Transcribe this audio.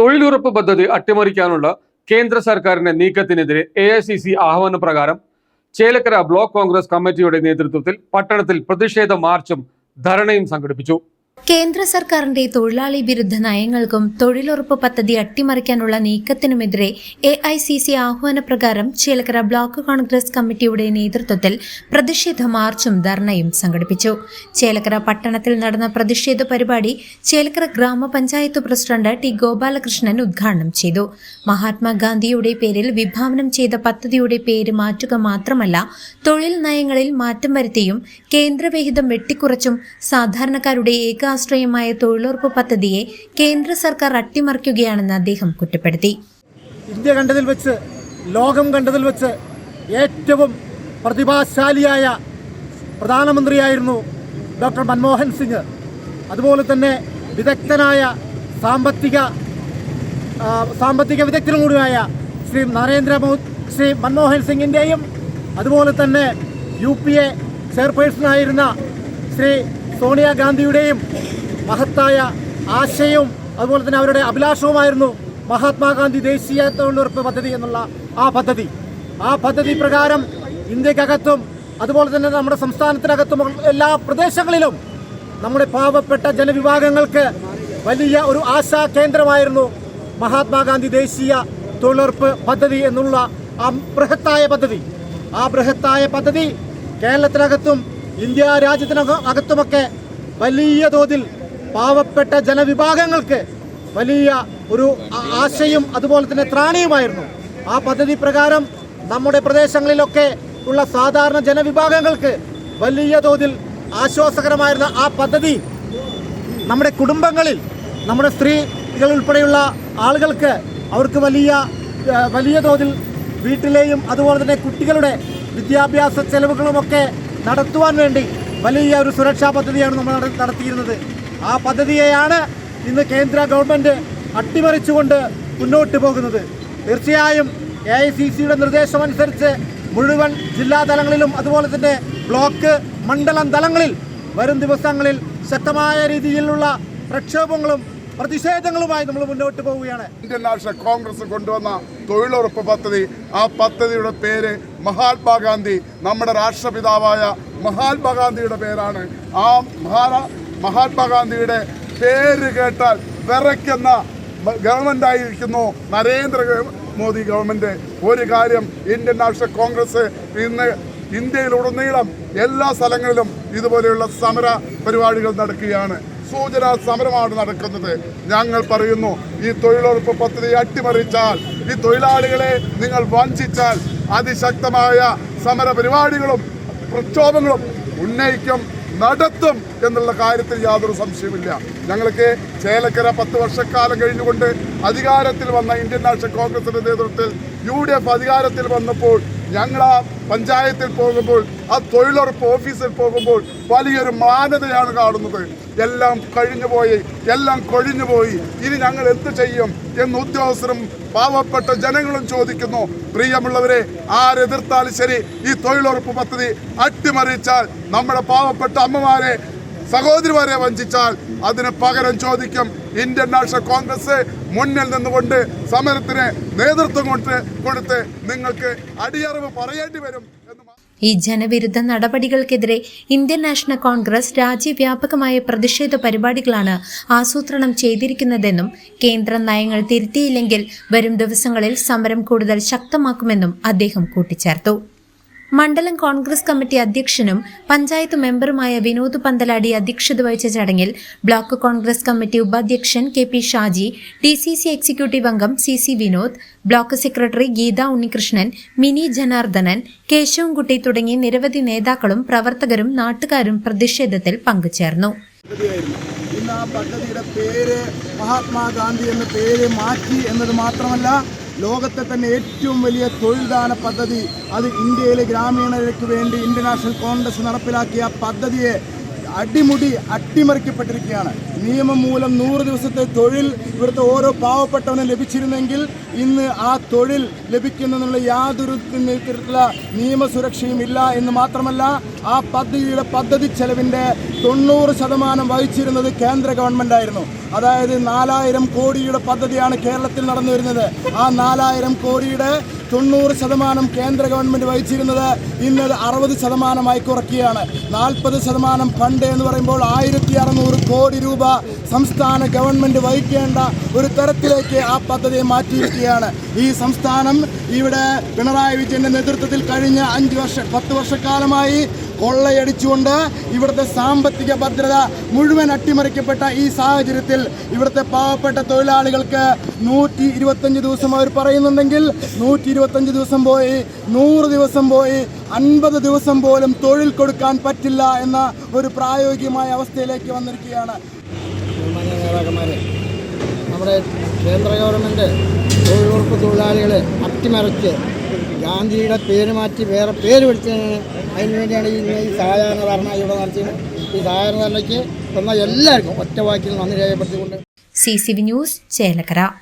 തൊഴിലുറപ്പ് പദ്ധതി അട്ടിമറിക്കാനുള്ള കേന്ദ്ര സർക്കാരിന്റെ നീക്കത്തിനെതിരെ എ ഐ സി സി ആഹ്വാന പ്രകാരം ചേലക്കര ബ്ലോക്ക് കോൺഗ്രസ് കമ്മിറ്റിയുടെ നേതൃത്വത്തിൽ പട്ടണത്തിൽ പ്രതിഷേധ മാർച്ചും ധരണയും സംഘടിപ്പിച്ചു. കേന്ദ്ര സർക്കാരിന്റെ തൊഴിലാളി വിരുദ്ധ നയങ്ങൾക്കും തൊഴിലുറപ്പ് പദ്ധതി അട്ടിമറിക്കാനുള്ള നീക്കത്തിനുമെതിരെ എ ഐ സി സി ആഹ്വാനപ്രകാരം ചേലക്കര ബ്ലോക്ക് കോൺഗ്രസ് കമ്മിറ്റിയുടെ നേതൃത്വത്തിൽ പ്രതിഷേധ മാർച്ചും ധർണയും സംഘടിപ്പിച്ചു. ചേലക്കര പട്ടണത്തിൽ നടന്ന പ്രതിഷേധ പരിപാടി ചേലക്കര ഗ്രാമപഞ്ചായത്ത് പ്രസിഡന്റ് ടി ഗോപാലകൃഷ്ണൻ ഉദ്ഘാടനം ചെയ്തു. മഹാത്മാഗാന്ധിയുടെ പേരിൽ വിഭാവനം ചെയ്ത പദ്ധതിയുടെ പേര് മാറ്റുക മാത്രമല്ല തൊഴിൽ നയങ്ങളിൽ മാറ്റം വരുത്തിയും കേന്ദ്രവിഹിതം വെട്ടിക്കുറച്ചും സാധാരണക്കാരുടെ ഏകാശ്രയമായ തൊഴിലുറപ്പ് പദ്ധതിയെ കേന്ദ്ര സർക്കാർ അട്ടിമറിക്കുകയാണെന്ന് അദ്ദേഹം കുറ്റപ്പെടുത്തി. ഇന്ത്യ കണ്ടതിൽ വെച്ച് ലോകം കണ്ടതിൽ വെച്ച് ഏറ്റവും പ്രതിഭാശാലിയായ പ്രധാനമന്ത്രിയായിരുന്നു ഡോക്ടർ മൻമോഹൻ സിംഗ്. അതുപോലെ തന്നെ വിദഗ്ധനായ സാമ്പത്തിക സാമ്പത്തിക വിദഗ്ധനും കൂടിയായ ശ്രീ നരേന്ദ്ര ശ്രീ മൻമോഹൻ സിംഗിന്റെയും അതുപോലെ തന്നെ യു പി എ ചെയർപേഴ്സണായിരുന്ന ശ്രീ സോണിയാഗാന്ധിയുടെയും മഹത്തായ ആശയവും അതുപോലെ തന്നെ അവരുടെ അഭിലാഷവുമായിരുന്നു മഹാത്മാഗാന്ധി ദേശീയ തൊഴിലുറപ്പ് പദ്ധതി എന്നുള്ള ആ പദ്ധതി. ആ പദ്ധതി പ്രകാരം ഇന്ത്യക്കകത്തും അതുപോലെ തന്നെ നമ്മുടെ സംസ്ഥാനത്തിനകത്തും എല്ലാ പ്രദേശങ്ങളിലും നമ്മുടെ പാവപ്പെട്ട ജനവിഭാഗങ്ങൾക്ക് വലിയ ഒരു ആശാ കേന്ദ്രമായിരുന്നു മഹാത്മാഗാന്ധി ദേശീയ തൊഴിലുറപ്പ് പദ്ധതി എന്നുള്ള ആ ബൃഹത്തായ പദ്ധതി. ആ ബൃഹത്തായ പദ്ധതി കേരളത്തിനകത്തും ഇന്ത്യ രാജ്യത്തിനകത്തുമൊക്കെ വലിയ തോതിൽ പാവപ്പെട്ട ജനവിഭാഗങ്ങൾക്ക് വലിയ ഒരു ആശയും അതുപോലെ തന്നെ ത്രാണിയുമായിരുന്നു. ആ പദ്ധതി പ്രകാരം നമ്മുടെ പ്രദേശങ്ങളിലൊക്കെ ഉള്ള സാധാരണ ജനവിഭാഗങ്ങൾക്ക് വലിയ തോതിൽ ആശ്വാസകരമായിരുന്ന ആ പദ്ധതി നമ്മുടെ കുടുംബങ്ങളിൽ നമ്മുടെ സ്ത്രീകൾ ഉൾപ്പെടെയുള്ള ആളുകൾക്ക് അവർക്ക് വലിയ വലിയ തോതിൽ വീട്ടിലെയും അതുപോലെ തന്നെ കുട്ടികളുടെ വിദ്യാഭ്യാസ ചെലവുകളുമൊക്കെ നടത്തുവാൻ വേണ്ടി വലിയ ഒരു സുരക്ഷാ പദ്ധതിയാണ് നമ്മൾ നടത്തിയിരുന്നത്. ആ പദ്ധതിയെയാണ് ഇന്ന് കേന്ദ്ര ഗവൺമെന്റ് അട്ടിമറിച്ചുകൊണ്ട് മുന്നോട്ട് പോകുന്നത്. തീർച്ചയായും എ ഐ സി സിയുടെ നിർദ്ദേശമനുസരിച്ച് മുഴുവൻ ജില്ലാ തലങ്ങളിലും അതുപോലെ തന്നെ ബ്ലോക്ക് മണ്ഡലം തലങ്ങളിൽ വരും ദിവസങ്ങളിൽ ശക്തമായ രീതിയിലുള്ള പ്രക്ഷോഭങ്ങളും പ്രതിഷേധങ്ങളുമായി നമ്മൾ മുന്നോട്ട് പോവുകയാണ്. ഇന്ത്യൻ നാഷണൽ കോൺഗ്രസ് കൊണ്ടുവന്ന തൊഴിലുറപ്പ് പദ്ധതി ആ പദ്ധതിയുടെ പേര് മഹാത്മാഗാന്ധി നമ്മുടെ രാഷ്ട്രപിതാവായ മഹാത്മാഗാന്ധിയുടെ പേരാണ്. ആ മഹാ മഹാത്മാഗാന്ധിയുടെ പേര് കേട്ടാൽ വിറയ്ക്കുന്ന ഗവൺമെന്റ് ആയിരിക്കുന്നു നരേന്ദ്ര മോദി ഗവൺമെന്റ്. ഒരു കാര്യം ഇന്ത്യൻ നാഷണൽ കോൺഗ്രസ് ഇന്ന് ഇന്ത്യയിലുടനീളം എല്ലാ സ്ഥലങ്ങളിലും ഇതുപോലെയുള്ള സമര പരിപാടികൾ നടക്കുകയാണ്. സൂചന സമരമാണ് നടക്കുന്നത്. ഞങ്ങൾ പറയുന്നു ഈ തൊഴിലുറപ്പ് പദ്ധതി അട്ടിമറിച്ചാൽ ഈ തൊഴിലാളികളെ നിങ്ങൾ വഞ്ചിച്ചാൽ അതിശക്തമായ സമര പരിപാടികളും പ്രക്ഷോഭങ്ങളും ഉന്നയിക്കും നടത്തും എന്നുള്ള കാര്യത്തിൽ യാതൊരു സംശയമില്ല ഞങ്ങൾക്ക് ചേലക്കര പത്ത് വർഷക്കാലം കഴിഞ്ഞുകൊണ്ട് അധികാരത്തിൽ വന്ന ഇന്ത്യൻ നാഷണൽ കോൺഗ്രസിന്റെ നേതൃത്വത്തിൽ യു ഡി എഫ് അധികാരത്തിൽ വന്നപ്പോൾ ഞങ്ങൾ ആ പഞ്ചായത്തിൽ പോകുമ്പോൾ ആ തൊഴിലുറപ്പ് ഓഫീസിൽ പോകുമ്പോൾ വലിയൊരു മാനതയാണ് കാണുന്നത്. എല്ലാം കഴിഞ്ഞുപോയി എല്ലാം കൊഴിഞ്ഞുപോയി. ഇനി ഞങ്ങൾ എന്ത് ചെയ്യും എന്ന് ഉദ്യോഗസ്ഥരും പാവപ്പെട്ട ജനങ്ങളും ചോദിക്കുന്നു. പ്രിയമുള്ളവരെ ആരെതിർത്താലും ശരി ഈ തൊഴിലുറപ്പ് പദ്ധതി അട്ടിമറിച്ചാൽ നമ്മുടെ പാവപ്പെട്ട അമ്മമാരെ സഹോദരിമാരെ വഞ്ചിച്ചാൽ അതിന് പകരം ചോദിക്കും ഇന്ത്യൻ നാഷണൽ കോൺഗ്രസ് മുന്നിൽ നിന്നുകൊണ്ട് സമരത്തിന് നേതൃത്വം കൊണ്ട് കൊടുത്ത് നിങ്ങൾക്ക് അടിയറവ് പറയേണ്ടി വരും. ഈ ജനവിരുദ്ധ നടപടികൾക്കെതിരെ ഇന്ത്യൻ നാഷണൽ കോൺഗ്രസ് രാജ്യവ്യാപകമായ പ്രതിഷേധ പരിപാടികളാണ് ആസൂത്രണം ചെയ്തിരിക്കുന്നതെന്നും കേന്ദ്ര നയങ്ങൾ തിരുത്തിയില്ലെങ്കിൽ വരും ദിവസങ്ങളിൽ സമരം കൂടുതൽ ശക്തമാക്കുമെന്നും അദ്ദേഹം കൂട്ടിച്ചേർത്തു. മണ്ഡലം കോൺഗ്രസ് കമ്മിറ്റി അധ്യക്ഷനും പഞ്ചായത്ത് മെമ്പറുമായ വിനോദ് പന്തലാടി അധ്യക്ഷത വഹിച്ച ചടങ്ങിൽ ബ്ലോക്ക് കോൺഗ്രസ് കമ്മിറ്റി ഉപാധ്യക്ഷൻ K P Shaji D C C executive അംഗം C C Vinod block secretary Geetha Unnikrishnan Mini Janardhanan Keshavankutty തുടങ്ങി നിരവധി നേതാക്കളും പ്രവർത്തകരും നാട്ടുകാരും പ്രതിഷേധത്തിൽ പങ്കുചേർന്നു. ഇന്ന് ആ പദ്ധതിയുടെ പേര് മഹാത്മാഗാന്ധി എന്ന പേര് മാറ്റി എന്നത് മാത്രമല്ല ലോകത്തെ തന്നെ ഏറ്റവും വലിയ തൊഴിൽദാന പദ്ധതി അത് ഇന്ത്യയിലെ ഗ്രാമീണർക്ക് വേണ്ടി ഇന്ത്യൻ നാഷണൽ കോൺഗ്രസ് നടപ്പിലാക്കിയ പദ്ധതിയെ അടിമുടി അട്ടിമറിക്കപ്പെട്ടിരിക്കുകയാണ്. നിയമം മൂലം നൂറ് ദിവസത്തെ തൊഴിൽ ഇവിടുത്തെ ഓരോ പാവപ്പെട്ടവനും ലഭിച്ചിരുന്നെങ്കിൽ ഇന്ന് ആ തൊഴിൽ ലഭിക്കുന്നതിനുള്ള യാതൊരു തരത്തിലുള്ള നിയമസുരക്ഷയും ഇല്ല എന്ന് മാത്രമല്ല ആ പദ്ധതിയുടെ പദ്ധതി ചെലവിന്റെ തൊണ്ണൂറ് ശതമാനം വഹിച്ചിരുന്നത് കേന്ദ്ര ഗവൺമെന്റ് ആയിരുന്നു. അതായത് നാലായിരം കോടിയുടെ പദ്ധതിയാണ് കേരളത്തിൽ നടന്നു വരുന്നത് ആ നാലായിരം കോടിയുടെ തൊണ്ണൂറ് ശതമാനം കേന്ദ്ര ഗവൺമെന്റ് വഹിച്ചിരുന്നത് ഇന്ന് അത് അറുപത് ശതമാനമായി കുറയ്ക്കുകയാണ്. നാൽപ്പത് ശതമാനം ഫണ്ട് എന്ന് പറയുമ്പോൾ ആയിരത്തി അറുന്നൂറ് കോടി രൂപ സംസ്ഥാന ഗവൺമെന്റ് വഹിക്കേണ്ട ഒരു തരത്തിലേക്ക് ആ പദ്ധതി മാറ്റിയിരിക്കുകയാണ്. ഈ സംസ്ഥാനം ഇവിടെ പിണറായി വിജയന്റെ നേതൃത്വത്തിൽ കഴിഞ്ഞ അഞ്ച് വർഷം പത്ത് വർഷക്കാലമായി കൊള്ളയടിച്ചുകൊണ്ട് ഇവിടുത്തെ സാമ്പത്തിക ഭദ്രത മുഴുവൻ അട്ടിമറിക്കപ്പെട്ട ഈ സാഹചര്യത്തിൽ ഇവിടുത്തെ പാവപ്പെട്ട തൊഴിലാളികൾക്ക് നൂറ്റി ഇരുപത്തഞ്ച് ദിവസം അവർ പറയുന്നുണ്ടെങ്കിൽ നൂറ്റി ഇരുപത്തഞ്ച് ദിവസം പോയി നൂറ് ദിവസം പോയി അൻപത് ദിവസം പോലും തൊഴിൽ കൊടുക്കാൻ പറ്റില്ല എന്ന ഒരു പ്രായോഗികമായ അവസ്ഥയിലേക്ക് വന്നിരിക്കുകയാണ്. നമ്മുടെ കേന്ദ്ര ഗവൺമെന്റ് തൊഴിലുറപ്പ് തൊഴിലാളികളെ അട്ടിമറിച്ച് ഗാന്ധിയുടെ പേര് മാറ്റി വേറെ പേര് വിളിച്ചതിന് അതിന് വേണ്ടിയാണ് ഈ സഹായകരണ ധർണ ഇവിടെ നടത്തിയത്. ഈ സഹായകരണ ധർണയ്ക്ക് തന്ന എല്ലാവർക്കും ഒറ്റ വാക്കിൽ നന്ദി രേഖപ്പെടുത്തിക്കൊണ്ട് C C V news Chelakkara.